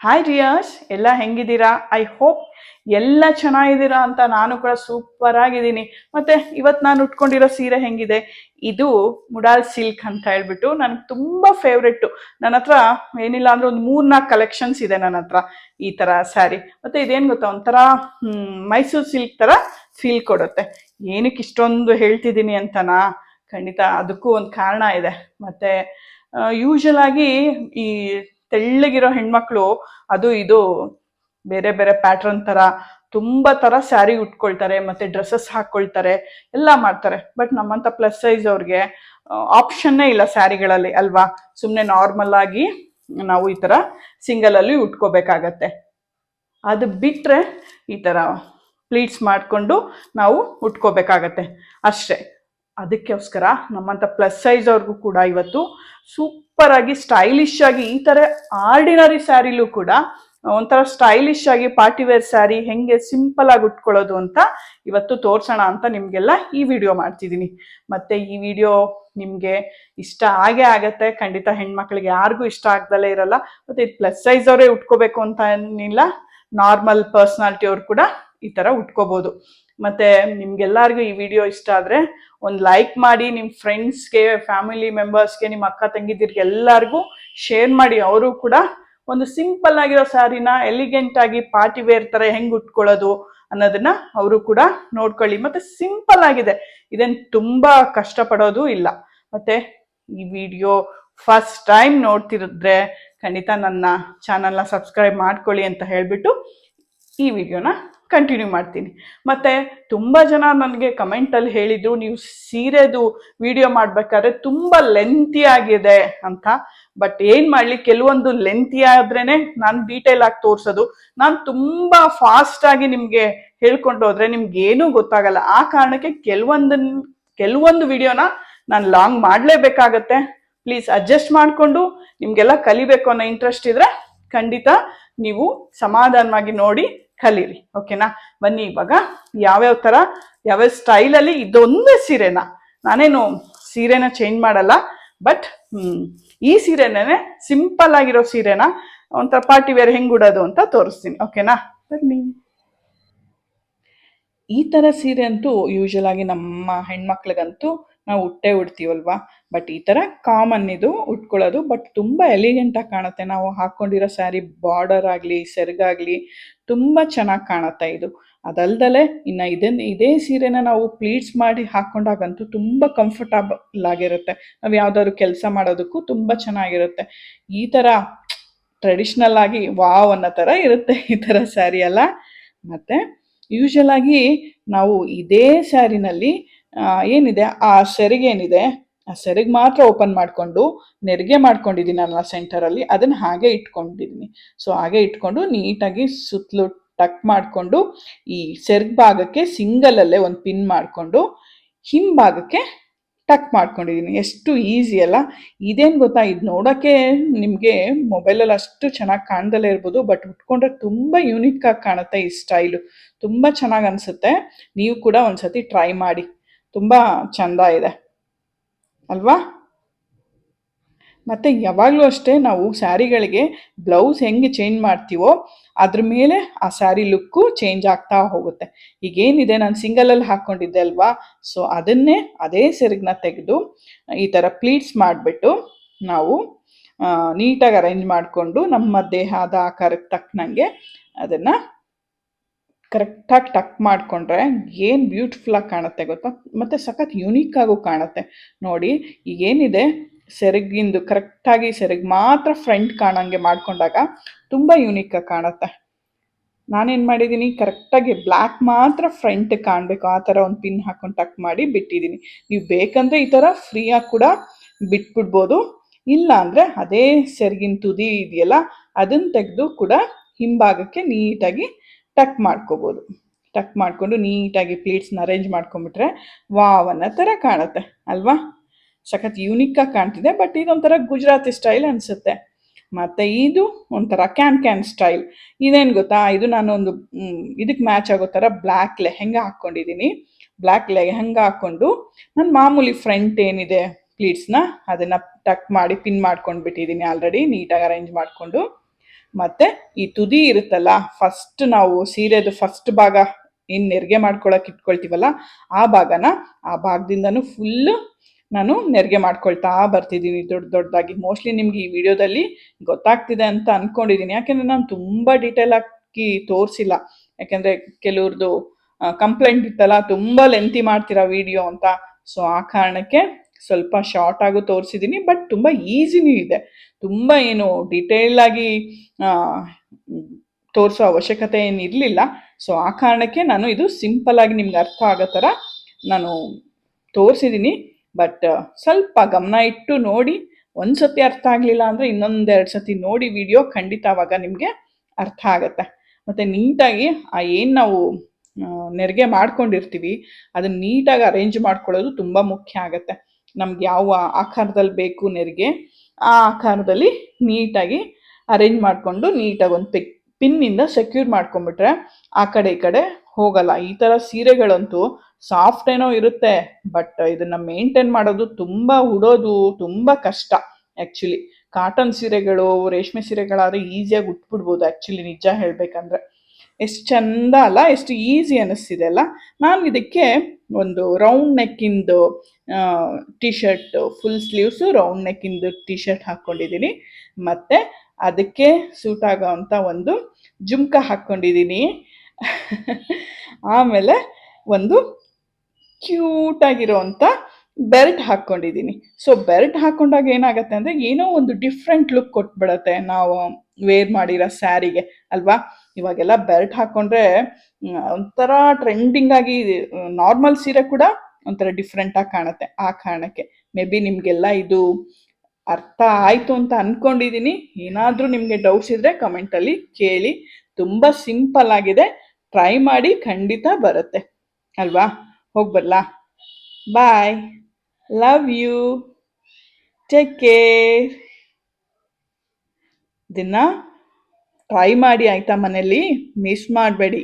Hi Riyaz ಎಲ್ಲ ಹೆಂಗಿದ್ದೀರಾ? I hope ಎಲ್ಲ ಚೆನ್ನಾಗಿದ್ದೀರಾ ಅಂತ ನಾನು ಕೂಡ ಸೂಪರ್ ಆಗಿದ್ದೀನಿ. ಮತ್ತೆ ಇವತ್ತು ನಾನು ಉಟ್ಕೊಂಡಿರೋ ಸೀರೆ ಹೆಂಗಿದೆ? ಇದು ಮುಡಾಲ್ ಸಿಲ್ಕ್ ಅಂತ ಹೇಳ್ಬಿಟ್ಟು ನನಗೆ ತುಂಬ ಫೇವ್ರೆಟ್ಟು ನನ್ನ ಹತ್ರ ಏನಿಲ್ಲ ಅಂದ್ರೆ ಒಂದು ಮೂರ್ನಾಲ್ಕು ಕಲೆಕ್ಷನ್ಸ್ ಇದೆ ನನ್ನ ಹತ್ರ ಈ ಥರ ಸ್ಯಾರಿ ಮತ್ತೆ ಇದೇನು ಗೊತ್ತಾ? ಒಂಥರ ಮೈಸೂರು ಸಿಲ್ಕ್ ಥರ ಫೀಲ್ ಕೊಡುತ್ತೆ. ಏನಕ್ಕೆ ಇಷ್ಟೊಂದು ಹೇಳ್ತಿದ್ದೀನಿ ಅಂತನಾ? ಖಂಡಿತ ಅದಕ್ಕೂ ಒಂದು ಕಾರಣ ಇದೆ. ಮತ್ತೆ ಯೂಶಲ್ ಆಗಿ ಈ ತೆಳ್ಳಗಿರೋ ಹೆಣ್ಮಕ್ಳು, ಅದು ಇದು ಬೇರೆ ಬೇರೆ ಪ್ಯಾಟ್ರನ್ ತರ ತುಂಬಾ ತರ ಸ್ಯಾರಿ ಉಟ್ಕೊಳ್ತಾರೆ, ಮತ್ತೆ ಡ್ರೆಸ್ಸಸ್ ಹಾಕೊಳ್ತಾರೆ, ಎಲ್ಲ ಮಾಡ್ತಾರೆ. ಬಟ್ ನಮ್ಮಂತ ಪ್ಲಸ್ ಸೈಜ್ ಅವ್ರಿಗೆ ಆಪ್ಷನ್ನೇ ಇಲ್ಲ ಸ್ಯಾರಿಗಳಲ್ಲಿ ಅಲ್ವಾ? ಸುಮ್ಮನೆ ನಾರ್ಮಲ್ ಆಗಿ ನಾವು ಈ ತರ ಸಿಂಗಲ್ ಅಲ್ಲಿ ಉಟ್ಕೋಬೇಕಾಗತ್ತೆ. ಅದು ಬಿಟ್ರೆ ಈ ತರ ಪ್ಲೀಟ್ಸ್ ಮಾಡಿಕೊಂಡು ನಾವು ಉಟ್ಕೋಬೇಕಾಗತ್ತೆ. ಅಷ್ಟೇ. ಅದಕ್ಕೋಸ್ಕರ ನಮ್ಮಂಥ ಪ್ಲಸ್ ಸೈಜ್ ಅವ್ರಿಗೂ ಕೂಡ ಇವತ್ತು ಸೂಪರ್ ಆಗಿ ಸ್ಟೈಲಿಶ್ ಆಗಿ ಈ ತರ ಆರ್ಡಿನರಿ ಸ್ಯಾರಿಲೂ ಕೂಡ ಒಂಥರ ಸ್ಟೈಲಿಶ್ ಆಗಿ ಪಾರ್ಟಿ ವೇರ್ ಸ್ಯಾರಿ ಹೆಂಗೆ ಸಿಂಪಲ್ ಆಗಿ ಉಟ್ಕೊಳ್ಳೋದು ಅಂತ ಇವತ್ತು ತೋರ್ಸೋಣ ಅಂತ ನಿಮಗೆಲ್ಲ ಈ ವಿಡಿಯೋ ಮಾಡ್ತಿದ್ದೀನಿ. ಮತ್ತೆ ಈ ವಿಡಿಯೋ ನಿಮಗೆ ಇಷ್ಟ ಆಗೇ ಆಗತ್ತೆ, ಖಂಡಿತ ಹೆಣ್ಮಕ್ಳಿಗೆ ಯಾರಿಗೂ ಇಷ್ಟ ಆಗ್ದಲೇ ಇರಲ್ಲ, ಮತ್ತೆ ಇದು ಪ್ಲಸ್ ಸೈಜ್ ಅವರೇ ಉಟ್ಕೋಬೇಕು ಅಂತ ಏನಿಲ್ಲ ನಾರ್ಮಲ್ ಪರ್ಸನಾಲಿಟಿ ಅವ್ರು ಕೂಡ ಈ ತರ ಉಟ್ಕೋಬೋದು. ಮತ್ತೆ ನಿಮ್ಗೆಲ್ಲರಿಗೂ ಈ ವಿಡಿಯೋ ಇಷ್ಟ ಆದರೆ ಒಂದು ಲೈಕ್ ಮಾಡಿ ನಿಮ್ಮ ಫ್ರೆಂಡ್ಸ್ಗೆ ಫ್ಯಾಮಿಲಿ ಮೆಂಬರ್ಸ್ಗೆ ನಿಮ್ಮ ಅಕ್ಕ ತಂಗಿದಿರ್ಗೆ ಎಲ್ಲರಿಗೂ ಶೇರ್ ಮಾಡಿ. ಅವರು ಕೂಡ ಒಂದು ಸಿಂಪಲ್ ಆಗಿರೋ ಸ್ಯಾರಿನ ಎಲಿಗೆಂಟ್ ಆಗಿ ಪಾರ್ಟಿ ವೇರ್ ಥರ ಹೆಂಗೆ ಉಟ್ಕೊಳ್ಳೋದು ಅನ್ನೋದನ್ನ ಅವರು ಕೂಡ ನೋಡ್ಕೊಳ್ಳಿ. ಮತ್ತೆ ಸಿಂಪಲ್ ಆಗಿದೆ. ಇದೇನು ತುಂಬಾ ಕಷ್ಟಪಡೋದು ಇಲ್ಲ. ಮತ್ತೆ ಈ ವಿಡಿಯೋ ಫಸ್ಟ್ ಟೈಮ್ ನೋಡ್ತಿರಿದ್ರೆ ಖಂಡಿತ ನನ್ನ ಚಾನಲ್ನ ಸಬ್ಸ್ಕ್ರೈಬ್ ಮಾಡ್ಕೊಳ್ಳಿ ಅಂತ ಹೇಳ್ಬಿಟ್ಟು ಈ ವಿಡಿಯೋನ ಕಂಟಿನ್ಯೂ ಮಾಡ್ತೀನಿ. ಮತ್ತು ತುಂಬ ಜನ ನನಗೆ ಕಮೆಂಟಲ್ಲಿ ಹೇಳಿದರು, ನೀವು ಸೀರೆದು ವಿಡಿಯೋ ಮಾಡಬೇಕಾದ್ರೆ ತುಂಬ ಲೆಂತಿ ಆಗಿದೆ ಅಂತ. ಬಟ್ ಏನು ಮಾಡಲಿ, ಕೆಲವೊಂದು ಲೆಂತಿ ಆದ್ರೇನೆ ನಾನು ಡೀಟೇಲ್ ಆಗಿ ತೋರಿಸೋದು. ನಾನು ತುಂಬ ಫಾಸ್ಟಾಗಿ ನಿಮಗೆ ಹೇಳ್ಕೊಂಡು ಹೋದರೆ ನಿಮ್ಗೆ ಗೊತ್ತಾಗಲ್ಲ. ಆ ಕಾರಣಕ್ಕೆ ಕೆಲವೊಂದು ಕೆಲವೊಂದು ವಿಡಿಯೋನ ನಾನು ಲಾಂಗ್ ಮಾಡಲೇಬೇಕಾಗತ್ತೆ. ಪ್ಲೀಸ್ ಅಡ್ಜಸ್ಟ್ ಮಾಡಿಕೊಂಡು ನಿಮಗೆಲ್ಲ ಕಲಿಬೇಕು ಅನ್ನೋ ಇಂಟ್ರೆಸ್ಟ್ ಇದ್ರೆ ಖಂಡಿತ ನೀವು ಸಮಾಧಾನವಾಗಿ ನೋಡಿ ಕಲೀರಿ ಓಕೆನಾ ಬನ್ನಿ ಇವಾಗ, ಯಾವ್ಯಾವ ಥರ ಯಾವ್ಯಾವ ಸ್ಟೈಲಲ್ಲಿ ಇದೊಂದೇ ಸೀರೆನ. ನಾನೇನು ಸೀರೆನ ಚೇಂಜ್ ಮಾಡಲ್ಲ ಬಟ್ ಈ ಸೀರೆನೇ ಸಿಂಪಲ್ ಆಗಿರೋ ಸೀರೆನ ಒಂಥರ ಪಾರ್ಟಿ ವೇರ್ ಹೆಂಗ್ ಉಡೋದು ಅಂತ ತೋರಿಸ್ತೀನಿ ಓಕೆನಾ ಬನ್ನಿ. ಈ ಥರ ಸೀರೆ ಅಂತೂ ಯೂಶಲ್ ಆಗಿ ನಮ್ಮ ಹೆಣ್ಮಕ್ಳಿಗಂತೂ ನಾವು ಉಟ್ಟೆ ಉಡ್ತೀವಲ್ವಾ ಬಟ್ ಈ ಥರ ಕಾಮನ್ ಇದು, ಉಟ್ಕೊಳ್ಳೋದು. ಬಟ್ ತುಂಬ ಎಲಿಗೆಂಟಾಗಿ ಕಾಣುತ್ತೆ. ನಾವು ಹಾಕ್ಕೊಂಡಿರೋ ಸ್ಯಾರಿ ಬಾರ್ಡರ್ ಆಗಲಿ, ಸೆರಗಾಗಲಿ ತುಂಬ ಚೆನ್ನಾಗಿ ಕಾಣುತ್ತೆ ಇದು. ಅದಲ್ದಲೆ ಇನ್ನು ಇದನ್ನ ಇದೇ ಸೀರೆನ ನಾವು ಪ್ಲೀಟ್ಸ್ ಮಾಡಿ ಹಾಕ್ಕೊಂಡಾಗಂತೂ ತುಂಬ ಕಂಫರ್ಟಬಲ್ ಆಗಿರುತ್ತೆ. ನಾವು ಯಾವ್ದಾದ್ರು ಕೆಲಸ ಮಾಡೋದಕ್ಕೂ ತುಂಬ ಚೆನ್ನಾಗಿರುತ್ತೆ. ಈ ಥರ ಟ್ರೆಡಿಷ್ನಲ್ ಆಗಿ ವಾವ್ ಅನ್ನೋ ಥರ ಇರುತ್ತೆ ಈ ಥರ ಸ್ಯಾರಿ ಎಲ್ಲ. ಮತ್ತು ಯೂಶಲ್ ಆಗಿ ನಾವು ಇದೇ ಸ್ಯಾರಿನಲ್ಲಿ ಏನಿದೆ? ಆ ಸೆರಿಗೆ ಏನಿದೆ? ಆ ಸೆರಿಗೆ ಮಾತ್ರ ಓಪನ್ ಮಾಡಿಕೊಂಡು ನೆರಿಗೆ ಮಾಡ್ಕೊಂಡಿದ್ದೀನಲ್ಲ ಸೆಂಟರಲ್ಲಿ ಅದನ್ನು ಹಾಗೆ ಇಟ್ಕೊಂಡಿದ್ದೀನಿ. ಸೊ ಹಾಗೆ ಇಟ್ಕೊಂಡು ನೀಟಾಗಿ ಸುತ್ತಲೂ ಟಕ್ ಮಾಡಿಕೊಂಡು ಈ ಸೆರ್ಗ್ ಭಾಗಕ್ಕೆ ಸಿಂಗಲಲ್ಲೇ ಒಂದು ಪಿನ್ ಮಾಡಿಕೊಂಡು ಹಿಂಭಾಗಕ್ಕೆ ಟಕ್ ಮಾಡ್ಕೊಂಡಿದ್ದೀನಿ. ಎಷ್ಟು ಈಸಿ ಅಲ್ಲ. ಇದೇನು ಗೊತ್ತಾ? ಇದು ನೋಡೋಕ್ಕೆ ನಿಮಗೆ ಮೊಬೈಲಲ್ಲಿ ಅಷ್ಟು ಚೆನ್ನಾಗಿ ಕಾಣ್ದಲೇ ಇರ್ಬೋದು ಬಟ್ ಉಟ್ಕೊಂಡ್ರೆ ತುಂಬ ಯೂನಿಕ್ ಆಗಿ ಕಾಣುತ್ತೆ ಈ ಸ್ಟೈಲು ತುಂಬ ಚೆನ್ನಾಗಿ ಅನಿಸುತ್ತೆ. ನೀವು ಕೂಡ ಒಂದ್ಸತಿ ಟ್ರೈ ಮಾಡಿ. ತುಂಬ ಚಂದ ಇದೆ. ಅಲ್ವಾ? ಮತ್ತು ಯಾವಾಗಲೂ ಅಷ್ಟೇ ನಾವು ಸ್ಯಾರಿಗಳಿಗೆ ಬ್ಲೌಸ್ ಹೆಂಗೆ ಚೇಂಜ್ ಮಾಡ್ತೀವೋ ಅದ್ರ ಮೇಲೆ ಆ ಸ್ಯಾರಿ ಲುಕ್ಕು ಚೇಂಜ್ ಆಗ್ತಾ ಹೋಗುತ್ತೆ. ಈಗೇನಿದೆ ನಾನು ಸಿಂಗಲಲ್ಲಿ ಹಾಕ್ಕೊಂಡಿದ್ದೆ ಅಲ್ವಾ? ಸೊ ಅದನ್ನೇ ಅದೇ ಸೆರಗನ್ನ ತೆಗೆದು, ಈ ಥರ ಪ್ಲೀಟ್ಸ್ ಮಾಡಿಬಿಟ್ಟು ನಾವು ನೀಟಾಗಿ ಅರೇಂಜ್ ಮಾಡಿಕೊಂಡು ನಮ್ಮ ದೇಹದ ಆಕಾರಕ್ಕೆ ತಕ್ಕನಂಗೆ ಅದನ್ನು ಕರೆಕ್ಟಾಗಿ ಟಕ್ ಮಾಡಿಕೊಂಡ್ರೆ ಏನು ಬ್ಯೂಟಿಫುಲ್ಲಾಗಿ ಕಾಣುತ್ತೆ ಗೊತ್ತಾ? ಮತ್ತು ಸಖತ್ ಯುನೀಕ್ ಆಗೂ ಕಾಣುತ್ತೆ. ನೋಡಿ ಈಗೇನಿದೆ ಸೆರಗಿಂದು ಕರೆಕ್ಟಾಗಿ ಸೆರಗ್ ಮಾತ್ರ ಫ್ರಂಟ್ ಕಾಣಂಗೆ ಮಾಡಿಕೊಂಡಾಗ ತುಂಬ ಆಗಿ ಕಾಣುತ್ತೆ. ನಾನೇನು ಮಾಡಿದ್ದೀನಿ ಕರೆಕ್ಟಾಗಿ ಬ್ಲ್ಯಾಕ್ ಮಾತ್ರ ಫ್ರಂಟ್ ಕಾಣಬೇಕು. ಆ ಥರ ಒಂದು ಪಿನ್ ಹಾಕೊಂಡು ಟಕ್ ಮಾಡಿ ಬಿಟ್ಟಿದ್ದೀನಿ ನೀವು ಬೇಕಂದರೆ ಈ ಥರ ಫ್ರೀಯಾಗಿ ಕೂಡ ಬಿಟ್ಬಿಡ್ಬೋದು. ಇಲ್ಲ ಅಂದರೆ ಅದೇ ಸೆರಗಿನ ತುದಿ ಇದೆಯಲ್ಲ ಅದನ್ನು ತೆಗೆದು ಕೂಡ ಹಿಂಭಾಗಕ್ಕೆ ನೀಟಾಗಿ ಟಕ್ ಮಾಡ್ಕೋಬೋದು. ಟಕ್ ಮಾಡಿಕೊಂಡು ನೀಟಾಗಿ ಪ್ಲೇಟ್ಸ್ನ ಅರೇಂಜ್ ಮಾಡ್ಕೊಂಡ್ಬಿಟ್ರೆ ವಾವ್ ಅನ್ನೋ ಥರ ಕಾಣುತ್ತೆ, ಅಲ್ವಾ? ಸಖತ್ ಯೂನಿಕ್ಕಾಗಿ ಕಾಣ್ತಿದೆ ಬಟ್ ಇದೊಂಥರ ಗುಜರಾತಿ ಸ್ಟೈಲ್ ಅನಿಸುತ್ತೆ. ಮತ್ತು ಇದು ಒಂಥರ ಕ್ಯಾನ್ ಕ್ಯಾನ್ ಸ್ಟೈಲ್ ಇದೇನು ಗೊತ್ತಾ? ಇದು ನಾನು ಒಂದು ಇದಕ್ಕೆ ಮ್ಯಾಚ್ ಆಗೋ ಥರ ಬ್ಲ್ಯಾಕ್ ಲೆಹೆಂಗಾ ಹಾಕ್ಕೊಂಡಿದ್ದೀನಿ ಬ್ಲ್ಯಾಕ್ ಲೆಹೆಂಗಾ ಹಾಕ್ಕೊಂಡು ನಾನು ಮಾಮೂಲಿ ಫ್ರಂಟ್ ಏನಿದೆ ಪ್ಲೀಟ್ಸ್ನ ಅದನ್ನು ಟಕ್ ಮಾಡಿ ಪಿನ್ ಮಾಡ್ಕೊಂಡು ಬಿಟ್ಟಿದ್ದೀನಿ ಆಲ್ರೆಡಿ ನೀಟಾಗಿ ಅರೇಂಜ್ ಮಾಡಿಕೊಂಡು. ಮತ್ತೆ ಈ ತುದಿ ಇರುತ್ತಲ್ಲ ಫಸ್ಟ್ ನಾವು ಸೀರೆದು ಫಸ್ಟ್ ಭಾಗ ಏನ್ ನೆರಿಗೆ ಮಾಡ್ಕೊಳಕ್ ಇಟ್ಕೊಳ್ತೀವಲ್ಲ, ಆ ಭಾಗನ ಆ ಭಾಗದಿಂದನೂ ಫುಲ್ಲು ನಾನು ನೆರಿಗೆ ಮಾಡ್ಕೊಳ್ತಾ ಬರ್ತಿದ್ದೀನಿ ದೊಡ್ಡ ದೊಡ್ಡದಾಗಿ ಮೋಸ್ಟ್ಲಿ ನಿಮ್ಗೆ ಈ ವಿಡಿಯೋದಲ್ಲಿ ಗೊತ್ತಾಗ್ತಿದೆ ಅಂತ ಅನ್ಕೊಂಡಿದ್ದೀನಿ ಯಾಕೆಂದ್ರೆ ನಾನು ತುಂಬಾ ಡೀಟೇಲ್ ಆಗಿ ತೋರಿಸಿಲ್ಲ. ಯಾಕೆಂದ್ರೆ ಕೆಲವ್ರದ್ದು ಕಂಪ್ಲೇಂಟ್ ಇತ್ತಲ್ಲ, ತುಂಬಾ ಲೆಂತಿ ಮಾಡ್ತೀರಾ ವಿಡಿಯೋ ಅಂತ. ಸೊ ಆ ಕಾರಣಕ್ಕೆ ಸ್ವಲ್ಪ ಶಾರ್ಟ್ ಆಗು ತೋರಿಸಿದ್ದೀನಿ ಬಟ್ ತುಂಬ ಈಸಿನೂ ಇದೆ. ತುಂಬ ಏನು ಡಿಟೇಲ್ ಆಗಿ ತೋರಿಸೋ ಅವಶ್ಯಕತೆ ಏನು ಇರಲಿಲ್ಲ. ಸೊ ಆ ಕಾರಣಕ್ಕೆ ನಾನು ಇದು ಸಿಂಪಲ್ ಆಗಿ ನಿಮ್ಗೆ ಅರ್ಥ ಆಗೋ ಥರ ನಾನು ತೋರಿಸಿದ್ದೀನಿ ಬಟ್ ಸ್ವಲ್ಪ ಗಮನ ಇಟ್ಟು ನೋಡಿ ಒಂದು ಸತಿ ಅರ್ಥ ಆಗಲಿಲ್ಲ ಅಂದರೆ ಇನ್ನೊಂದೆರಡು ಸತಿ ನೋಡಿ ವಿಡಿಯೋ ಖಂಡಿತ ಆವಾಗ ನಿಮಗೆ ಅರ್ಥ ಆಗುತ್ತೆ. ಮತ್ತು ನೀಟಾಗಿ ಆ ಏನು ನಾವು ನೆರಿಗೆ ಮಾಡ್ಕೊಂಡಿರ್ತೀವಿ, ಅದನ್ನು ನೀಟಾಗಿ ಅರೇಂಜ್ ಮಾಡ್ಕೊಳ್ಳೋದು ತುಂಬ ಮುಖ್ಯ ಆಗುತ್ತೆ. ನಮ್ಗೆ ಯಾವ ಆಕಾರದಲ್ಲಿ ಬೇಕು ನೆರಿಗೆ, ಆ ಆಕಾರದಲ್ಲಿ ನೀಟಾಗಿ ಅರೇಂಜ್ ಮಾಡಿಕೊಂಡು ನೀಟಾಗಿ ಒಂದು ಪಿಕ್ ಪಿನ್ನಿಂದ ಸೆಕ್ಯೂರ್ ಮಾಡ್ಕೊಂಡ್ಬಿಟ್ರೆ ಆ ಕಡೆ ಈ ಕಡೆ ಹೋಗಲ್ಲ. ಈ ಥರ ಸೀರೆಗಳಂತೂ ಸಾಫ್ಟ್ ಏನೋ ಇರುತ್ತೆ ಬಟ್ ಇದನ್ನು ಮೇಂಟೈನ್ ಮಾಡೋದು ತುಂಬ ಉಡೋದು ತುಂಬ ಕಷ್ಟ ಆ್ಯಕ್ಚುಲಿ ಕಾಟನ್ ಸೀರೆಗಳು, ರೇಷ್ಮೆ ಸೀರೆಗಳಾದರೆ ಈಸಿಯಾಗಿ ಉಟ್ಬಿಡ್ಬೋದು ಆ್ಯಕ್ಚುಲಿ ನಿಜ ಹೇಳಬೇಕಂದ್ರೆ. ಎಷ್ಟು ಚಂದ ಅಲ್ಲ, ಎಷ್ಟು ಈಸಿ ಅನ್ನಿಸ್ತಿದೆ ಅಲ್ಲ. ನಾನು ಇದಕ್ಕೆ ಒಂದು round ನೆಕ್ಕಿಂದು T shirt full sleeves round ನೆಕ್ಕಿಂದು T shirt ಹಾಕ್ಕೊಂಡಿದ್ದೀನಿ ಮತ್ತು ಅದಕ್ಕೆ ಸೂಟ್ ಆಗೋವಂಥ ಒಂದು ಜುಮ್ಕ ಹಾಕ್ಕೊಂಡಿದ್ದೀನಿ ಆಮೇಲೆ ಒಂದು ಕ್ಯೂಟಾಗಿರೋವಂಥ ಬೆಲ್ಟ್ ಹಾಕ್ಕೊಂಡಿದ್ದೀನಿ ಸೊ ಬೆಲ್ಟ್ ಹಾಕೊಂಡಾಗ ಏನಾಗುತ್ತೆ ಅಂದರೆ ಏನೋ ಒಂದು ಡಿಫ್ರೆಂಟ್ ಲುಕ್ ಕೊಟ್ಬಿಡತ್ತೆ ನಾವು ವೇರ್ ಮಾಡಿರೋ ಸ್ಯಾರಿಗೆ ಅಲ್ವಾ? ಇವಾಗೆಲ್ಲ ಬೆಲ್ಟ್ ಹಾಕೊಂಡ್ರೆ ಒಂಥರ ಟ್ರೆಂಡಿಂಗ್ ಆಗಿ ನಾರ್ಮಲ್ ಸೀರೆ ಕೂಡ ಒಂಥರ ಡಿಫ್ರೆಂಟ್ ಆಗಿ ಕಾಣುತ್ತೆ ಆ ಕಾರಣಕ್ಕೆ. ಮೇ ಬಿ ನಿಮಗೆಲ್ಲ ಇದು ಅರ್ಥ ಆಯ್ತು ಅಂತ ಅನ್ಕೊಂಡಿದೀನಿ. ಏನಾದರೂ ನಿಮಗೆ ಡೌಟ್ಸ್ ಇದ್ರೆ ಕಮೆಂಟಲ್ಲಿ ಕೇಳಿ. ತುಂಬಾ ಸಿಂಪಲ್ ಆಗಿದೆ. ಟ್ರೈ ಮಾಡಿ ಖಂಡಿತ ಬರುತ್ತೆ. ಅಲ್ವಾ? ಹೋಗ್ಬರ್ಲಾ? ಬರಲಾ bye love you take care ಇದನ್ನ ಟ್ರೈ ಮಾಡಿ ಆಯ್ತಾ ಮನೇಲಿ ಮಿಸ್ ಮಾಡಬೇಡಿ.